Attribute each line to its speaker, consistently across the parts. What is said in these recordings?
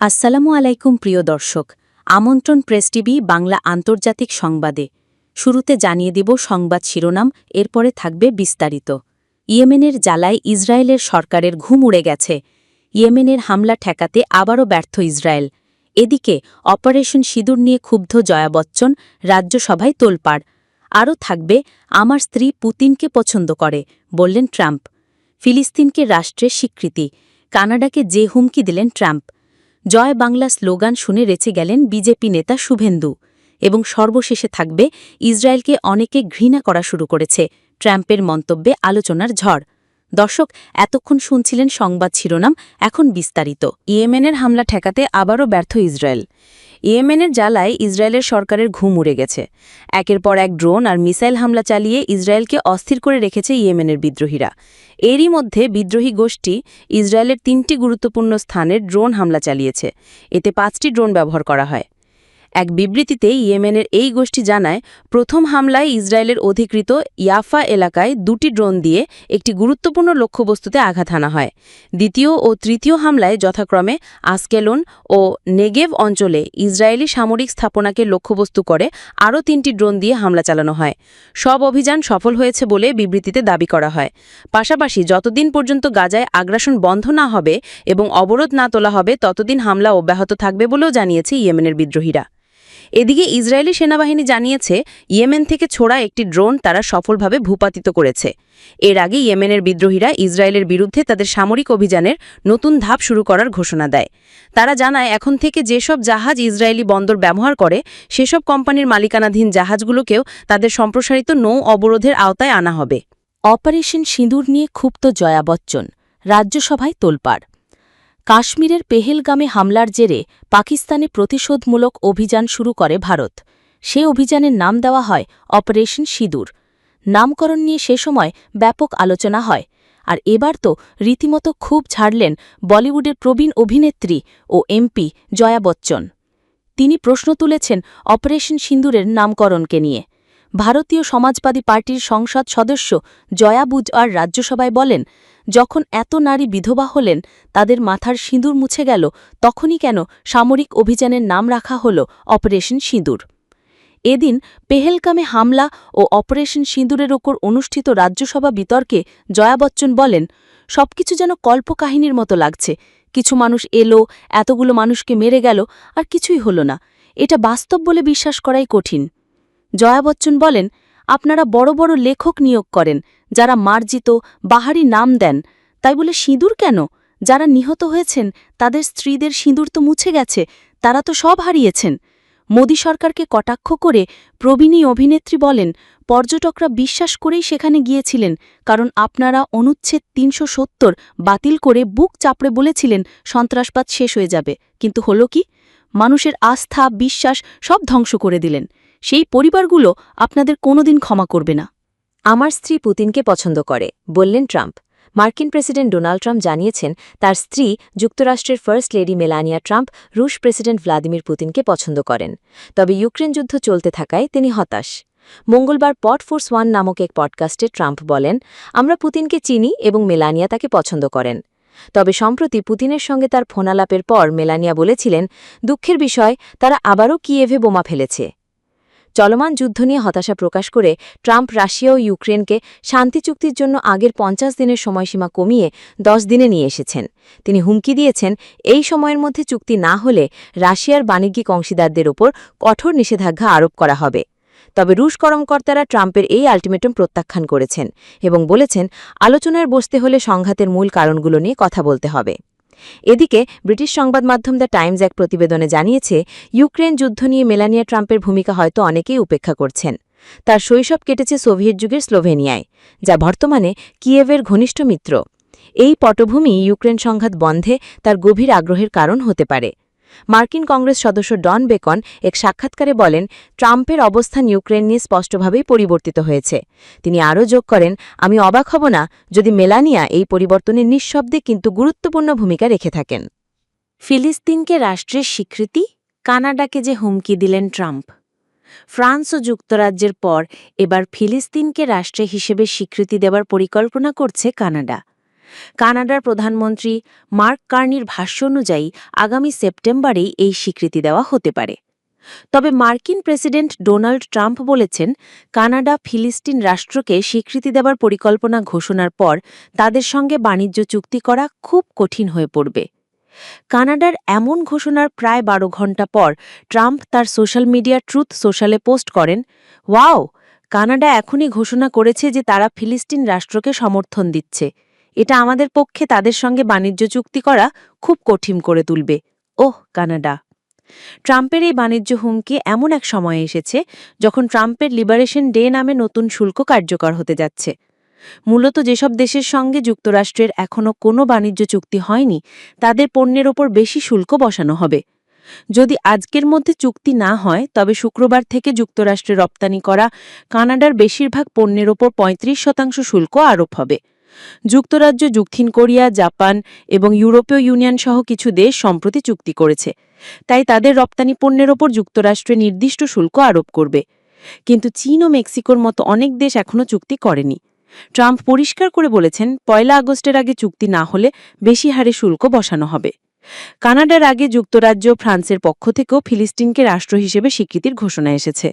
Speaker 1: আসসালামু আলাইকুম, প্রিয় দর্শক। আমন্ত্রণ প্রেস টিভি বাংলা আন্তর্জাতিক সংবাদে। শুরুতে জানিয়ে দেব সংবাদ শিরোনাম, এরপরে থাকবে বিস্তারিত। ইয়েমেনের জ্বালায় ইসরায়েলের সরকারের ঘুম উড়ে গেছে। ইয়েমেনের হামলা ঠেকাতে আবারও ব্যর্থ ইসরায়েল। এদিকে, অপারেশন সিঁদুর নিয়ে ক্ষুব্ধ জয়া বচ্চন রাজ্যসভায় তোলপাড়। আরও থাকবে, আমার স্ত্রী পুতিনকে পছন্দ করে, বললেন ট্রাম্প। ফিলিস্তিনকে রাষ্ট্রের স্বীকৃতি। কানাডাকে যে হুমকি দিলেন ট্রাম্প। জয় বাংলা স্লোগান শুনে রেচে গেলেন বিজেপি নেতা শুভেন্দু এবং সর্বশেষে থাকবে ইসরায়েলকে অনেকে ঘৃণা করা শুরু করেছে, ট্রাম্পের মন্তব্যে আলোচনার ঝড়। দর্শক, এতক্ষণ শুনছিলেন সংবাদ শিরোনাম, এখন বিস্তারিত। ইয়েমেনের হামলা ঠেকাতে আবারও ব্যর্থ ইসরায়েল। ইয়েমেনের জ্বালায় ইসরায়েলের সরকারের ঘুম উড়ে গেছে। একের পর এক ড্রোন আর মিসাইল হামলা চালিয়ে ইসরায়েলকে অস্থির করে রেখেছে ইয়েমেনের বিদ্রোহীরা। এরই মধ্যে বিদ্রোহী গোষ্ঠী ইসরায়েলের তিনটি গুরুত্বপূর্ণ স্থানের ড্রোন হামলা চালিয়েছে। এতে পাঁচটি ড্রোন ব্যবহার করা হয়। এক বিবৃতিতে ইয়েমেনের এই গোষ্ঠী জানায়, প্রথম হামলায় ইসরায়েলের অধিকৃত ইয়াফা এলাকায় দুটি ড্রোন দিয়ে একটি গুরুত্বপূর্ণ লক্ষ্যবস্তুতে আঘাত হানা হয়। দ্বিতীয় ও তৃতীয় হামলায় যথাক্রমে আসকেলন ও নেগেভ অঞ্চলে ইসরায়েলি সামরিক স্থাপনাকে লক্ষ্যবস্তু করে আরও তিনটি ড্রোন দিয়ে হামলা চালানো হয়। সব অভিযান সফল হয়েছে বলে বিবৃতিতে দাবি করা হয়। পাশাপাশি যতদিন পর্যন্ত গাজায় আগ্রাসন বন্ধ না হবে এবং অবরোধ না তোলা হবে, ততদিন হামলা অব্যাহত থাকবে বলেও জানিয়েছে ইয়েমেনের বিদ্রোহীরা। এদিকে ইসরায়েলি সেনাবাহিনী জানিয়েছে, ইয়েমেন থেকে ছোড়া একটি ড্রোন তারা সফলভাবে ভূপাতিত করেছে। এর আগে ইয়েমেনের বিদ্রোহীরা ইসরায়েলের বিরুদ্ধে তাদের সামরিক অভিযানের নতুন ধাপ শুরু করার ঘোষণা দেয়। তারা জানায়, এখন থেকে যেসব জাহাজ ইসরায়েলি বন্দর ব্যবহার করে, সেসব কোম্পানির মালিকানাধীন জাহাজগুলোকেও তাদের সম্প্রসারিত নৌ অবরোধের আওতায় আনা হবে। অপারেশন সিঁদুর নিয়ে ক্ষুব্ধ জয়া বচ্চন, রাজ্যসভায় তোলপাড়। কাশ্মীরের পেহেলগামে হামলার জেরে পাকিস্তানে প্রতিশোধমূলক অভিযান শুরু করে ভারত। সে অভিযানের নাম দেওয়া হয় অপারেশন সিঁদুর। নামকরণ নিয়ে সে সময় ব্যাপক আলোচনা হয়। আর এবার তো রীতিমতো খুব ছাড়লেন বলিউডের প্রবীণ অভিনেত্রী ও এমপি জয়া বচ্চন। তিনি প্রশ্ন তুলেছেন অপারেশন সিন্দুরের নামকরণকে নিয়ে। ভারতীয় সমাজবাদী পার্টির সংসদ সদস্য জয়া বুজ আর রাজ্যসভায় বলেন, যখন এত নারী বিধবা হলেন, তাদের মাথার সিঁদুর মুছে গেল, তখনই কেন সামরিক অভিযানের নাম রাখা হল অপারেশন সিঁদুর? এদিন পেহেলকামে হামলা ও অপারেশন সিঁদুরের ওপর অনুষ্ঠিত রাজ্যসভা বিতর্কে জয়া বচ্চন বলেন, সবকিছু যেন কল্পকাহিনীর মতো লাগছে। কিছু মানুষ এলো, এতগুলো মানুষকে মেরে গেল, আর কিছুই হল না। এটা বাস্তব বলে বিশ্বাস করাই কঠিন। জয়া বচ্চন বলেন, আপনারা বড় বড় লেখক নিয়োগ করেন, যারা মার্জিত, বাহারি নাম দেন। তাই বলে সিঁদুর কেন? যারা নিহত হয়েছেন, তাদের স্ত্রীদের সিঁদুর তো মুছে গেছে, তারা তো সব হারিয়েছেন। মোদী সরকারকে কটাক্ষ করে প্রবীণী অভিনেত্রী বলেন, পর্যটকরা বিশ্বাস করেই সেখানে গিয়েছিলেন, কারণ আপনারা অনুচ্ছেদ তিনশো সত্তর বাতিল করে বুক চাপড়ে বলেছিলেন, সন্ত্রাসবাদ শেষ হয়ে যাবে। কিন্তু হল কি? মানুষের আস্থা, বিশ্বাস সব ধ্বংস করে দিলেন। সেই পরিবারগুলো আপনাদের কোনোদিন ক্ষমা করবে না। আমার স্ত্রী পুতিনকে পছন্দ করে, বললেন ট্রাম্প। মার্কিন প্রেসিডেন্ট ডোনাল্ড ট্রাম্প জানিয়েছেন, তার স্ত্রী যুক্তরাষ্ট্রের ফার্স্ট লেডি মেলানিয়া ট্রাম্প রুশ প্রেসিডেন্ট ভ্লাদিমির পুতিনকে পছন্দ করেন। তবে ইউক্রেন যুদ্ধ চলতে থাকায় তিনি হতাশ। মঙ্গলবার পট ফোর্স ওয়ান নামক এক পডকাস্টে ট্রাম্প বলেন, আমরা পুতিনকে চিনি এবং মেলানিয়া তাকে পছন্দ করেন। তবে সম্প্রতি পুতিনের সঙ্গে তার ফোনালাপের পর মেলানিয়া বলেছিলেন, দুঃখের বিষয়, তারা আবারও কিয়েভে বোমা ফেলেছে। চলমান যুদ্ধ নিয়ে হতাশা প্রকাশ করে ট্রাম্প রাশিয়া ও ইউক্রেনকে শান্তি চুক্তির জন্য আগের পঞ্চাশ দিনের সময়সীমা কমিয়ে দশ দিনে নিয়ে এসেছেন। তিনি হুমকি দিয়েছেন, এই সময়ের মধ্যে চুক্তি না হলে রাশিয়ার বাণিজ্যিক অংশীদারদের ওপর কঠোর নিষেধাজ্ঞা আরোপ করা হবে। তবে রুশ কর্মকর্তারা ট্রাম্পের এই আলটিমেটাম প্রত্যাখ্যান করেছেন এবং বলেছেন, আলোচনায় বসতে হলে সংঘাতের মূল কারণগুলো নিয়ে কথা বলতে হবে। এদিকে ব্রিটিশ সংবাদ মাধ্যম দ্য টাইমস এক প্রতিবেদনে জানিয়েছে, ইউক্রেন যুদ্ধ নিয়ে মেলানিয়া ট্রাম্পের ভূমিকা হয়তো অনেকেই উপেক্ষা করছেন। তার শৈশব কেটেছে সোভিয়েত যুগের স্লোভেনিয়ায়, যা বর্তমানে কিয়েভের ঘনিষ্ঠ মিত্র। এই পটভূমি ইউক্রেন সংঘাত বন্ধে তার গভীর আগ্রহের কারণ হতে পারে। মার্কিন কংগ্রেস সদস্য ডন বেকন এক সাক্ষাৎকারে বলেন, ট্রাম্পের অবস্থান ইউক্রেন নিয়ে স্পষ্টভাবেই পরিবর্তিত হয়েছে। তিনি আরও যোগ করেন, আমি অবাক হব না যদি মেলানিয়া এই পরিবর্তনে নিঃশব্দে কিন্তু গুরুত্বপূর্ণ ভূমিকা রেখে থাকেন। ফিলিস্তিনকে রাষ্ট্রের স্বীকৃতি? কানাডাকে যে হুমকি দিলেন ট্রাম্প। ফ্রান্স ও যুক্তরাজ্যের পর এবার ফিলিস্তিনকে রাষ্ট্রে হিসেবে স্বীকৃতি দেওয়ার পরিকল্পনা করছে কানাডা। কানাডার প্রধানমন্ত্রী মার্ক কার্নির ভাষ্য অনুযায়ী আগামী সেপ্টেম্বরেই এই স্বীকৃতি দেওয়া হতে পারে। তবে মার্কিন প্রেসিডেন্ট ডোনাল্ড ট্রাম্প বলেছেন, কানাডা ফিলিস্তিন রাষ্ট্রকে স্বীকৃতি দেবার পরিকল্পনা ঘোষণার পর তাদের সঙ্গে বাণিজ্য চুক্তি করা খুব কঠিন হয়ে পড়বে। কানাডার এমন ঘোষণার প্রায় বারো ঘণ্টা পর ট্রাম্প তার সোশ্যাল মিডিয়া ট্রুথ সোশ্যালে পোস্ট করেন, ওয়াও, কানাডা এখনই ঘোষণা করেছে যে তারা ফিলিস্তিন রাষ্ট্রকে সমর্থন দিচ্ছে। এটা আমাদের পক্ষে তাদের সঙ্গে বাণিজ্য চুক্তি করা খুব কঠিন করে তুলবে। Oh, Canada. ট্রাম্পের এই বাণিজ্য হুমকি এমন এক সময়ে এসেছে যখন ট্রাম্পের লিবারেশন ডে নামে নতুন শুল্ক কার্যকর হতে যাচ্ছে। মূলত যেসব দেশের সঙ্গে যুক্তরাষ্ট্রের এখনও কোনো বাণিজ্য চুক্তি হয়নি, তাদের পণ্যের ওপর বেশি শুল্ক বসানো হবে। যদি আজকের মধ্যে চুক্তি না হয়, তবে শুক্রবার থেকে যুক্তরাষ্ট্রে রপ্তানি করা কানাডার বেশিরভাগ পণ্যের ওপর ৩৫ শতাংশ শুল্ক আরোপ হবে। যুক্তরাজ্য দক্ষিণ কোরিয়া, জাপান এবং ইউরোপীয় ইউনিয়ন সহ কিছু দেশ সম্প্রতি চুক্তি করেছে। তাই তাদের রপ্তানি পণ্যের ওপর যুক্তরাষ্ট্রে নির্দিষ্ট শুল্ক আরোপ করবে। কিন্তু চীন ও মেক্সিকোর মতো অনেক দেশ এখনও চুক্তি করেনি। ট্রাম্প পরিষ্কার করে বলেছেন, পয়লা আগস্টের আগে চুক্তি না হলে বেশি হারে শুল্ক বসানো হবে। কানাডার আগে যুক্তরাজ্য ফ্রান্সের পক্ষ থেকেও ফিলিস্তিনকে রাষ্ট্র হিসেবে স্বীকৃতির ঘোষণা এসেছে।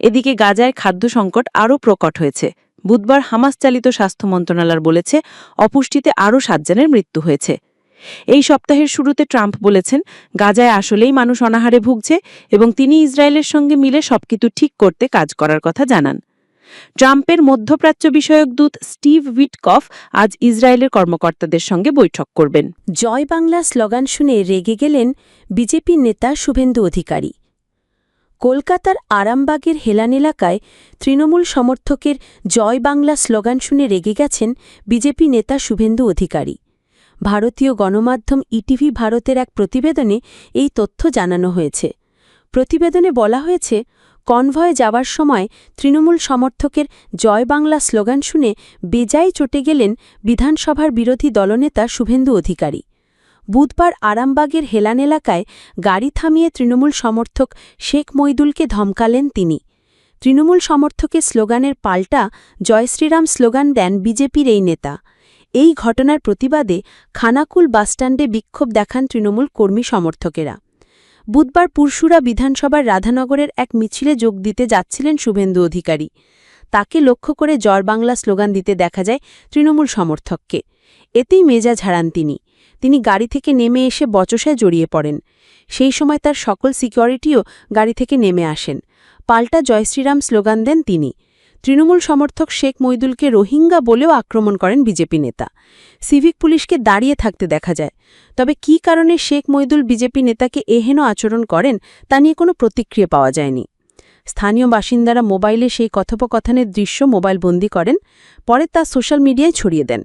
Speaker 1: এদিকে গাজায় খাদ্য সংকট আরও প্রকট হয়েছে। বুধবার হামাস চালিত স্বাস্থ্য মন্ত্রণালয় বলেছে, অপুষ্টিতে আরও সাতজনের মৃত্যু হয়েছে। এই সপ্তাহের শুরুতে ট্রাম্প বলেছেন, গাজায় আসলেই মানুষ অনাহারে ভুগছে এবং তিনি ইসরায়েলের সঙ্গে মিলে সবকিছু ঠিক করতে কাজ করার কথা জানান। ট্রাম্পের মধ্যপ্রাচ্য বিষয়ক দূত স্টিভ উইটকফ আজ ইসরায়েলের কর্মকর্তাদের সঙ্গে বৈঠক করবেন।
Speaker 2: জয় বাংলা স্লোগান শুনে রেগে গেলেন বিজেপি নেতা শুভেন্দু অধিকারী। কলকাতার আরামবাগের হেলান এলাকায় তৃণমূল সমর্থকের জয় বাংলা স্লোগান শুনে রেগে গেছেন বিজেপি নেতা শুভেন্দু অধিকারী। ভারতীয় গণমাধ্যম ইটিভি ভারতের এক প্রতিবেদনে এই তথ্য জানানো হয়েছে। প্রতিবেদনে বলা হয়েছে, কনভয়ে যাওয়ার সময় তৃণমূল সমর্থকের জয় বাংলা স্লোগান শুনে বেজায় চটে গেলেন বিধানসভার বিরোধী দলনেতা শুভেন্দু অধিকারী। বুধবার আরামবাগের হেলান এলাকায় গাড়ি থামিয়ে তৃণমূল সমর্থক শেখ মইদুলকে ধমকালেন তিনি। তৃণমূল সমর্থকের স্লোগানের পাল্টা জয় শ্রীরাম স্লোগান দেন বিজেপির এই নেতা। এই ঘটনার প্রতিবাদে খানাকুল বাসস্ট্যান্ডে বিক্ষোভ দেখান তৃণমূল কর্মী সমর্থকেরা। বুধবার পুরশুরা বিধানসভার রাধানগরের এক মিছিলে যোগ দিতে যাচ্ছিলেন শুভেন্দু অধিকারী। তাকে লক্ষ্য করে জয় বাংলা স্লোগান দিতে দেখা যায় তৃণমূল সমর্থককে। এতেই মেজাজ হারান তিনি। তিনি গাড়ি থেকে নেমে এসে বচসায় জড়িয়ে পড়েন। সেই সময় তার সকল সিকিউরিটিও গাড়ি থেকে নেমে আসেন। পাল্টা জয় শ্রীরাম স্লোগান দেন তিনি। তৃণমূল সমর্থক শেখ মইদুলকে রোহিঙ্গা বলেও আক্রমণ করেন বিজেপি নেতা। সিভিক পুলিশকে দাঁড়িয়ে থাকতে দেখা যায়। তবে কী কারণে শেখ মইদুল বিজেপি নেতাকে এহেন আচরণ করেন তা নিয়ে কোনো প্রতিক্রিয়া পাওয়া যায়নি। স্থানীয় বাসিন্দারা মোবাইলে সেই কথোপকথনের দৃশ্য মোবাইল বন্দি করেন, পরে তা সোশ্যাল মিডিয়ায় ছড়িয়ে দেন।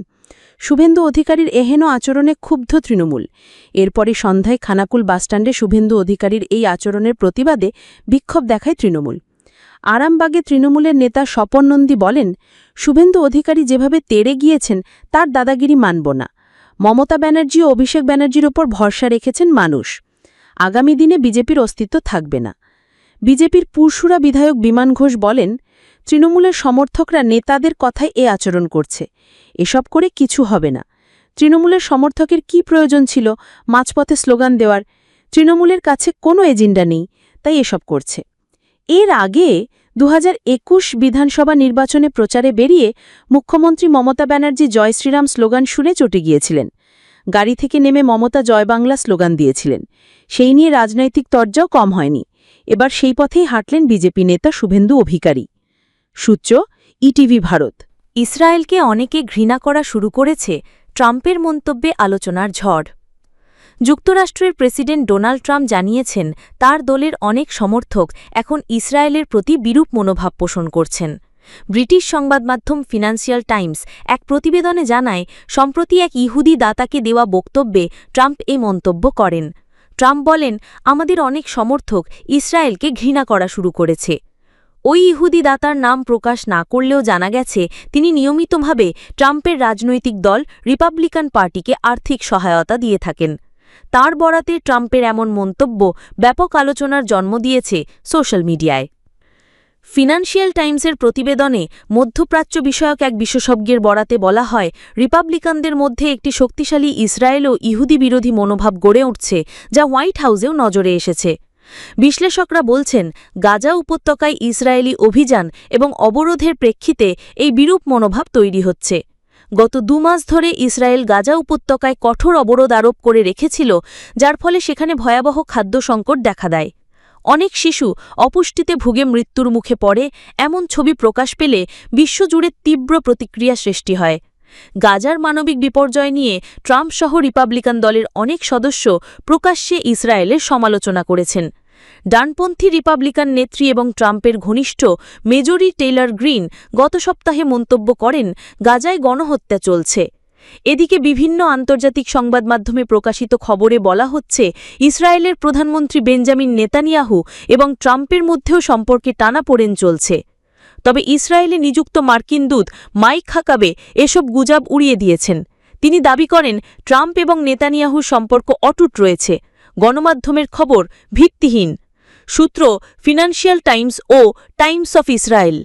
Speaker 2: শুভেন্দু অধিকারীর এহেন আচরণে ক্ষুব্ধ তৃণমূল। এরপরে সন্ধ্যায় খানাকুল বাসস্ট্যান্ডে শুভেন্দু অধিকারীর এই আচরণের প্রতিবাদে বিক্ষোভ দেখায় তৃণমূল। আরামবাগে তৃণমূলের নেতা স্বপন নন্দী বলেন, শুভেন্দু অধিকারী যেভাবে তেড়ে গিয়েছেন, তার দাদাগিরি মানব না। মমতা ব্যানার্জি ও অভিষেক ব্যানার্জির ওপর ভরসা রেখেছেন মানুষ। আগামী দিনে বিজেপির অস্তিত্ব থাকবে না। বিজেপির পুরশুরা বিধায়ক বিমান ঘোষ বলেন তৃণমূলের সমর্থকরা নেতাদের কথায় এ আচরণ করছে। এসব করে কিছু হবে না। তৃণমূলের সমর্থকের কি প্রয়োজন ছিল? মাঝপথে স্লোগান দেওয়ার। তৃণমূলের কাছে কোনো এজেন্ডা নেই, তাই এসব করছে। এর আগে দু হাজার একুশ বিধানসভা নির্বাচনে প্রচারে বেরিয়ে মুখ্যমন্ত্রী মমতা ব্যানার্জি জয় শ্রীরাম স্লোগান শুনে চটে গিয়েছিলেন। গাড়ি থেকে নেমে মমতা জয় বাংলা স্লোগান দিয়েছিলেন। সেই নিয়ে রাজনৈতিক তর্জাও কম হয়নি। এবার সেই পথেই হাঁটলেন বিজেপি নেতা শুভেন্দু অধিকারী। সূচ্চ ইটিভি ভারত।
Speaker 1: ইসরায়েলকে অনেকে ঘৃণা করা শুরু করেছে ট্রাম্পের মন্তব্যে আলোচনার ঝড়। যুক্তরাষ্ট্রের প্রেসিডেন্ট ডোনাল্ড ট্রাম্প জানিয়েছেন, তার দলের অনেক সমর্থক এখন ইসরায়েলের প্রতি বিরূপ মনোভাব পোষণ করছেন। ব্রিটিশ সংবাদমাধ্যম ফিনান্সিয়াল টাইমস এক প্রতিবেদনে জানায়, সম্প্রতি এক ইহুদি দাতাকে দেওয়া বক্তব্যে ট্রাম্প এ মন্তব্য করেন। ট্রাম্প বলেন, আমাদের অনেক সমর্থক ইসরায়েলকে ঘৃণা করা শুরু করেছে। ওই ইহুদি দাতার নাম প্রকাশ না করলেও জানা গেছে, তিনি নিয়মিতভাবে ট্রাম্পের রাজনৈতিক দল রিপাবলিকান পার্টিকে আর্থিক সহায়তা দিয়ে থাকেন। তার বরাতে ট্রাম্পের এমন মন্তব্য ব্যাপক আলোচনার জন্ম দিয়েছে সোশ্যাল মিডিয়ায়। ফিনান্সিয়াল টাইমসের প্রতিবেদনে মধ্যপ্রাচ্য বিষয়ক এক বিশেষজ্ঞের বরাতে বলা হয়, রিপাবলিকানদের মধ্যে একটি শক্তিশালী ইসরায়েল ও ইহুদি বিরোধী মনোভাব গড়ে উঠছে, যা হোয়াইট হাউসেও নজরে এসেছে। বিশ্লেষকরা বলছেন, গাজা উপত্যকায় ইসরায়েলি অভিযান এবং অবরোধের প্রেক্ষিতে এই বিরূপ মনোভাব তৈরি হচ্ছে। গত দু মাস ধরে ইসরায়েল গাজা উপত্যকায় কঠোর অবরোধ আরোপ করে রেখেছিল, যার ফলে সেখানে ভয়াবহ খাদ্য সংকট দেখা দেয়। অনেক শিশু অপুষ্টিতে ভুগে মৃত্যুর মুখে পড়ে, এমন ছবি প্রকাশ পেলে বিশ্বজুড়ে তীব্র প্রতিক্রিয়া সৃষ্টি হয়। গাজার মানবিক বিপর্যয় নিয়ে ট্রাম্পসহ রিপাবলিকান দলের অনেক সদস্য প্রকাশ্যে ইসরায়েলের সমালোচনা করেছেন। ডানপন্থী রিপাবলিকান নেত্রী এবং ট্রাম্পের ঘনিষ্ঠ মেজরি টেইলর গ্রিন গত সপ্তাহে মন্তব্য করেন, গাজায় গণহত্যা চলছে। এদিকে বিভিন্ন আন্তর্জাতিক সংবাদ মাধ্যমে প্রকাশিত খবরে বলা হচ্ছে, ইসরায়েলের প্রধানমন্ত্রী বেঞ্জামিন নেতানিয়াহু এবং ট্রাম্পের মধ্যেও সম্পর্কে টানাপোড়েন চলছে। তবে ইসরায়েলে নিযুক্ত মার্কিন দূত মাইক হাকাবে এসব গুজাব উড়িয়ে দিয়েছেন। তিনি দাবি করেন, ট্রাম্প এবং নেতানিয়াহুর সম্পর্ক অটুট রয়েছে। গণমাধ্যমের খবর ভিত্তিহীন। সূত্র ফিনান্সিয়াল টাইমস ও টাইমস অফ ইসরায়েল।